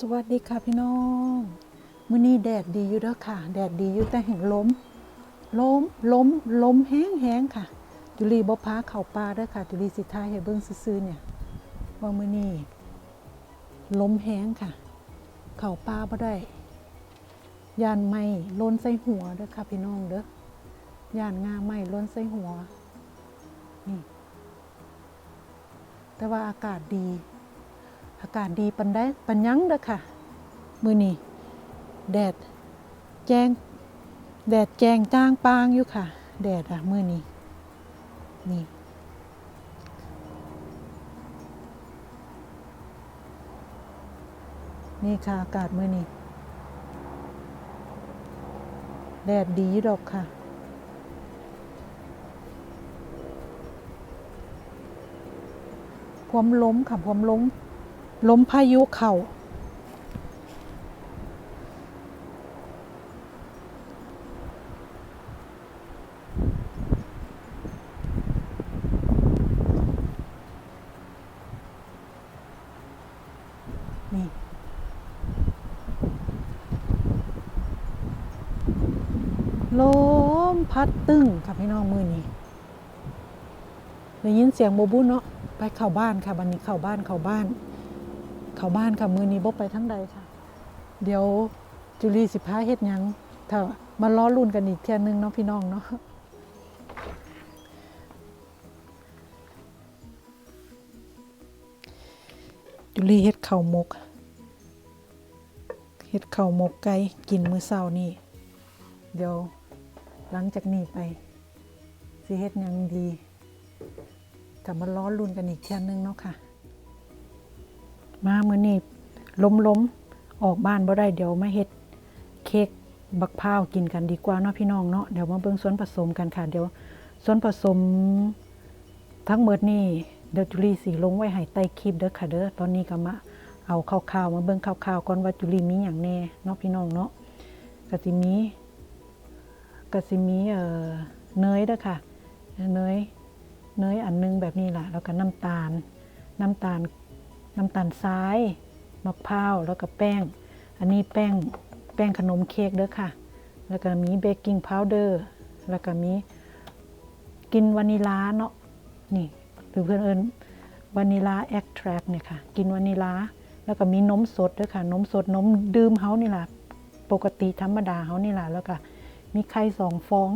สวัสดีค่ะพี่น้องมื้อนี้แดดดีอยู่เด้อค่ะ แดดดีอยู่แต่แห่งลมลมลมลมแห้งแห้งค่ะ จุลีบ่พาเข้าป่าเด้อค่ะ จุลีสิทายให้เบิ่งซื่อๆเนี่ยว่ามื้อนี้ลมแห้งค่ะ เข้าป่าบ่ได้ยานไม้ล้นใส่หัวเด้อค่ะพี่น้องเด้อยานงาไม้ล้นใส่หัวนี่แต่ว่าอากาศดี อากาศดีปันได้ปันยั้งเด้อค่ะ มือนี่แดดแจ้ง แดดแจงจ้างปางอยู่ค่ะ แดดอะมือนี้นี่นี่ค่ะ อากาศมือนี้แดดดีดอกค่ะความล้มค่ะความล้ม ล้มพายุเข่านี่ ลมพัดตึ้งค่ะพี่น้องมือนี้ได้ยินเสียงโบบุนเนาะไปเข้าบ้านค่ะวันนี้เข้าบ้านเข้าบ้าน เข้าบ้านค่ะมือนี้บ่ไปทั้งใดค่ะ เดี๋ยวจุลีสิพาเฮ็ดหยังถ้ามาล้อรุ่นกันอีกเที่ยนึงเนาะพี่น้องเนาะจุลีเฮ็ดข้าวหมกเฮ็ดข้าวหมกไก่กินมื้อเช้านี่เดี๋ยวหลังจากนี้ไปสิเฮ็ดหยังดีถ้ามาล้อรุ่นกันอีกเที่ยนึงเนาะค่ะ มาเมื้อนี้ล้มล้มออกบ้านบ่ได้เดี๋ยวมาเฮ็ดเค้กบักพร้าวกินกันดีกว่าเนาะพี่น้องเนาะเดี๋ยวมาเบิ่งส่วนผสมกันค่ะ เดี๋ยวส่วนผสมทั้งหมดนี่เดี๋ยวจุลีสีลงไว้ให้ใต้คลิปเด้อค่ะเด้อตอนนี้ก็มาเอาคร่าวๆมาเบิ่งคร่าวๆก่อนว่าจุลีมีหยังแน่เนาะพี่น้องเนาะก็สิมีก็สิมีเอ่อเนยเด้อค่ะ เนยเนยอันนึงแบบนี้ล่ะ แล้วก็น้ำตาล น้ำตาล น้ำตาลทรายมะพร้าวแล้วก็แป้ง อันนี้แป้งแป้งขนมเค้กเด้อค่ะ แล้วก็มีเบกกิ้งพาวเดอร์แล้วก็มีกินวานิลาเนาะนี่หรือเพื่อนเอิญวานิลาแอ็กแทรเนี่ยค่ะ กินวานิลาแล้วก็มีนมสดด้วยค่ะ นมสดนมดื่มเฮานี่ล่ะปกติธรรมดาเฮานี่ล่ะแล้วก็มีไข่สองฟอง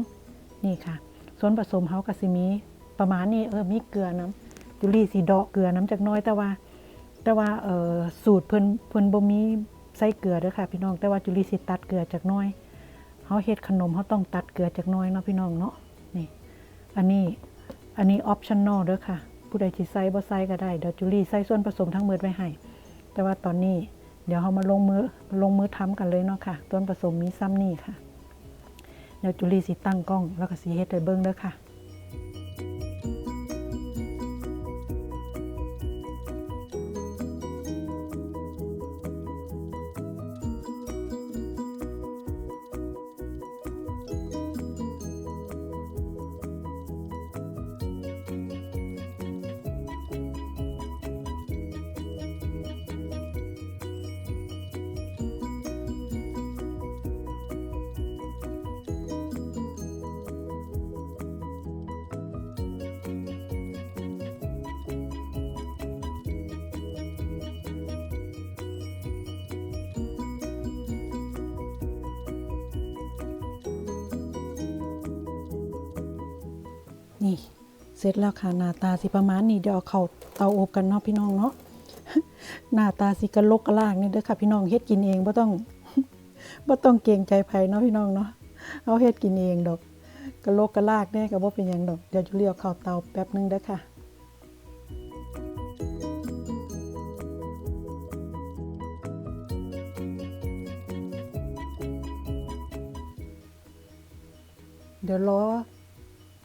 นี่ค่ะ ส่วนผสมเฮาก็สิมีประมาณนี้เออมีเกลือน้ำจุลีสีดอกเกลือน้ำจากน้อยแต่ว่า แต่ว่าเออสูตรเพิ่นเพิ่นบ่มีใส่เกลือเด้อค่ะ พี่น้องแต่ว่าจุลีสิตัดเกลือจากน้อยเฮาเฮ็ดขนมเฮาต้องตัดเกลือจากน้อยเนาะพี่น้องเนาะนี่อันนี้อันนี้ออปชั่นอลเด้อค่ะ ผู้ใดสิใส่บ่ใส่ก็ได้เดี๋ยวจุลีใส่ส่วนผสมทั้งหมดไว้ให้แต่ว่าตอนนี้เดี๋ยวเฮามาลงมือลงมือทำกันเลยเนาะค่ะส่วนผสมมีซ้ำนี่ค่ะเดี๋ยวจุลีสิตั้งกล้องแล้วก็สิเฮ็ดให้เบิ่งเด้อค่ะ นี่ เสร็จแล้วค่ะหน้าตาสิประมาณนี้เดี๋ยวเอาเข้าเตาอบกันเนาะพี่น้องเนาะหน้าตาสิกระลกกระลากนี่เด้อค่ะ พี่น้องเฮ็ดกินเองบ่ต้องบ่ต้องเกรงใจไผเนาะพี่น้องเนาะเอาเฮ็ดกินเองดอกกระลกกระลากแน่ก็บ่เป็นหยังดอกเดี๋ยวจะเลียวเข้าเตาแป๊บนึงเด้อค่ะเดี๋ยวรอ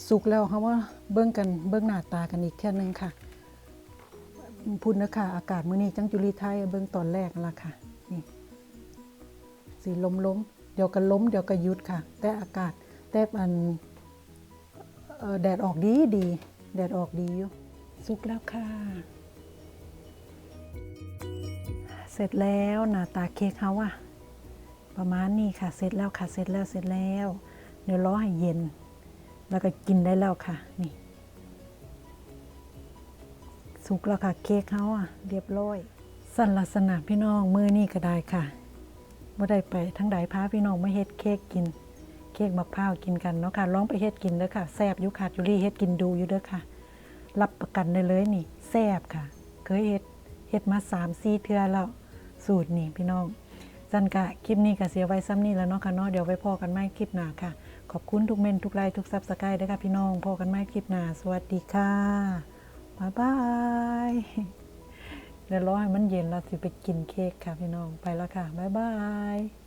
สุกแล้วเขาว่าเบิ้องกันเบิ้องหน้าตากันอีกแค่นึงค่ะพูดนะคะอากาศมื้อนี้จังจุลีไทยเบิ้องตอนแรกนั่นละค่ะนี่สีลมล้มเดี๋ยวก็ล้มเดี๋ยวก็หยุดค่ะ แต่อากาศแต่อันแดดออกดีดี แดดออกดีอยู่สุกแล้วค่ะ เสร็จแล้วหน้าตาเค้กเขาอะประมาณนี้ค่ะ เสร็จแล้วค่ะเสร็จแล้วเสร็จแล้ว เดี๋ยวรอให้เย็น แล้วก็กินได้แล้วค่ะ นี่ สุกแล้วค่ะ เค้กเขาอะ เรียบร้อย สันลักษณะพี่น้องมือนี่ก็ได้ค่ะบ่ได้ไปทั้งใดพาพี่น้องมาเฮ็ดเค้กกิน เค้กมะพร้าวกินกันเนาะค่ะลองไปเฮ็ดกินเด้อค่ะแซ่บยู่ค่ะจุลี่เฮ็ดกินดูอยู่เด้อค่ะ รับประกันได้เลยนี่แซ่บค่ะ เคยเฮ็ดเฮ็ดมา3 4เทื่อแล้วสูตรนี่พี่น้องจันกะคลิปนี้ก็เสียไว้ซ้ำนี่แล้วเนาะค่ะเนาะเดี๋ยวไว้พอกันใหม่คลิปหน้าค่ะ ขอบคุณทุกเมนทุกไลค์ทุกซับสไครต์ด้วยค่ะพี่น้องพอกันไหม่คลิปหน้า สวัสดีค่ะ บ๊ายบายเดี๋ยวรอให้มันเย็นแล้วสิไปกินเค้กค่ะพี่น้องไปแล้วค่ะ บ๊ายบาย